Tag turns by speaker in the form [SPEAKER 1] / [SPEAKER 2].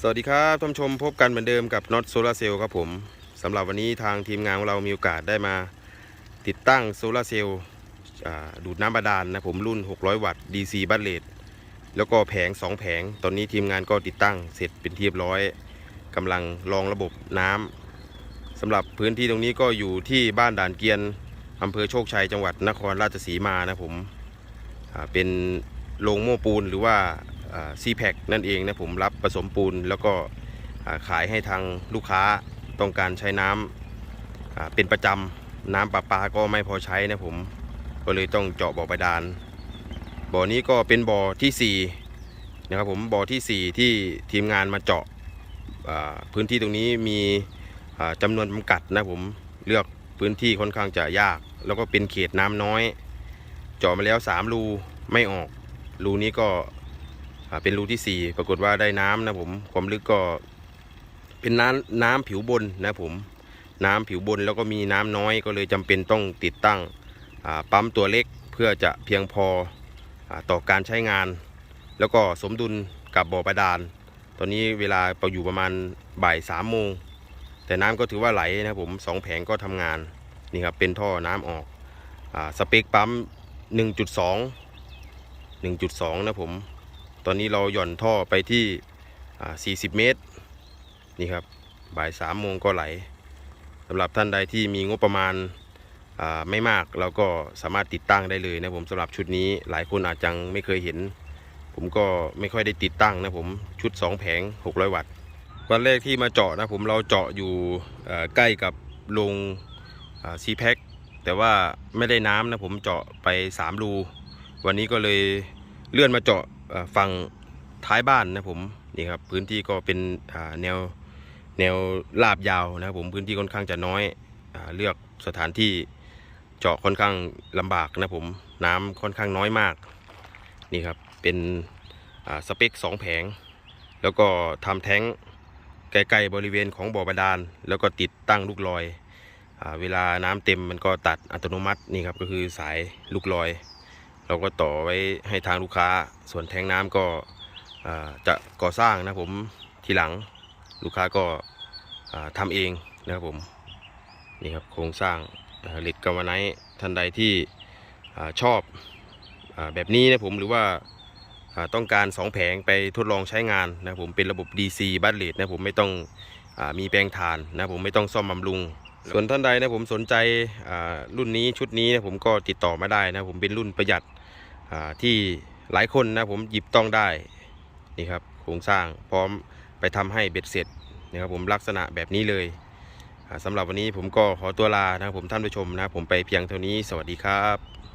[SPEAKER 1] สวัสดีครับท่านชมพบกันเหมือนเดิมกับน็อตโซลาเซลล์ครับผมสำหรับวันนี้ทางทีมงานของเรามีโอกาสได้มาติดตั้งโซลาเซลล์ดูดน้ำบาดาลนะผมรุ่น 600 วัตต์ DC บัตเลตแล้วก็แผง 2 แผง ตอนนี้ทีมงานก็ติดตั้งเสร็จเป็นที่เรียบร้อยกำลังรองระบบน้ำสำหรับพื้นที่ตรงนี้ก็อยู่ที่บ้านด่านเกียนอำเภอโชคชัยจังหวัดนครราชสีมานะผมเป็นโรงโม้ปูนหรือว่า ซีแพคนั่นเองนะผมรับผสมปูนแล้วก็ขายให้ทางลูกค้าต้องการใช้น้ำอ่าเป็นประจำน้ำประปาก็ไม่พอใช้นะผมก็เลยต้องเจาะบ่อบาดาลบ่อนี้ก็เป็นบ่อที่4นะครับผมบ่อทีสี่4 ที่ทีมงานมาเจาะพื้นที่ตรงนี้มีอ่าจำนวนจำกัดนะผมเลือกพื้นที่ค่อนข้างจะยาก แล้วก็เป็นเขตน้ำน้อย เจาะมาแล้ว 3 รูไม่ออก รูนี้ก็ เป็นรูที่ 4 ปรากฏว่าได้น้ำนะผมความลึกก็เป็นน้ำน้ำผิวบนนะผมน้ำผิวบนแล้วก็มีน้ำน้อยก็เลยจำเป็นต้องติดตั้งปั๊มตัวเล็กเพื่อจะเพียงพออต่อการใช้งาน แล้วก็สมดุลกับบ่อบาดาล ตอนนี้เวลาเราอยู่ประมาณบ่ายสามโมงแต่น้ำก็ถือว่าไหลนะผมสองแผงก็ทำงานนี่ครับเป็นท่อน้ำออกอสเปคปั๊ม 1.2 1.2 นะผม ตอนนี้เราหย่อนท่อไปที่ 40 เมตร นี่ครับ บ่ายสามโมงก็ไหลสำหรับท่านใดที่มีงบประมาณไม่มากเราก็สามารถติดตั้งได้เลยนะผมสำหรับชุดนี้หลายคนอาจจะไม่เคยเห็น ผมก็ไม่ค่อยได้ติดตั้งนะผมชุด 2 แผง 600 วัตต์วันแรกที่มาเจาะนะผมเราเจาะอยู่ใกล้กับโรงซีแพ็คแต่ว่าไม่ได้น้ำนะผมเจาะไป 3 รู วันนี้ก็เลยเลื่อนมาเจาะ ฝั่งท้ายบ้านนะผมนี่ครับพื้นที่ก็เป็นแนวแนวลาบยาวนะครับผมพื้นที่ค่อนข้างจะน้อยอเลือกสถานที่เจาะค่อนข้างลำบากนะผมน้ำค่อนข้างน้อยมากนี่ครับเป็นสเปค2แผง แล้วก็ทำแท้งใกล้ๆบริเวณของบ่อบาดาล แล้วก็ติดตั้งลูกลอยอเวลาน้ำเต็มมันก็ตัดอัตโนมัตินี่ครับก็คือสายลูกลอย เราก็ต่อไว้ให้ทางลูกค้า ส่วนแทงน้ำก็จะก่อสร้างนะผมทีหลังลูกค้าก็อ่าทำเองนะครับผมนี่ครับโครงสร้างเหล็กกาวาไนท์ท่านใดที่อชอบอแบบนี้นะผมหรือว่าต้องการ 2 แผงไปทดลองใช้งานนะผมเป็นระบบ DC บัตเลตนะผมไม่ต้องอมีแปลงถ่านนะผมไม่ต้องซ่อมบำรุง ส่วนท่านใดนะผมสนใจรุ่นนี้ชุดนี้นะผมก็ติดต่อมาได้นะผมเป็นรุ่นประหยัด ที่หลายคนนะผมหยิบต้องได้นี่ครับโครงสร้างพร้อมไปทำให้เบ็ดเสร็จนะครับผมลักษณะแบบนี้เลยอ่าสำหรับวันนี้ผมก็ขอตัวลานะครับผมท่านผู้ชมนะผมไปเพียงเท่านี้สวัสดีครับ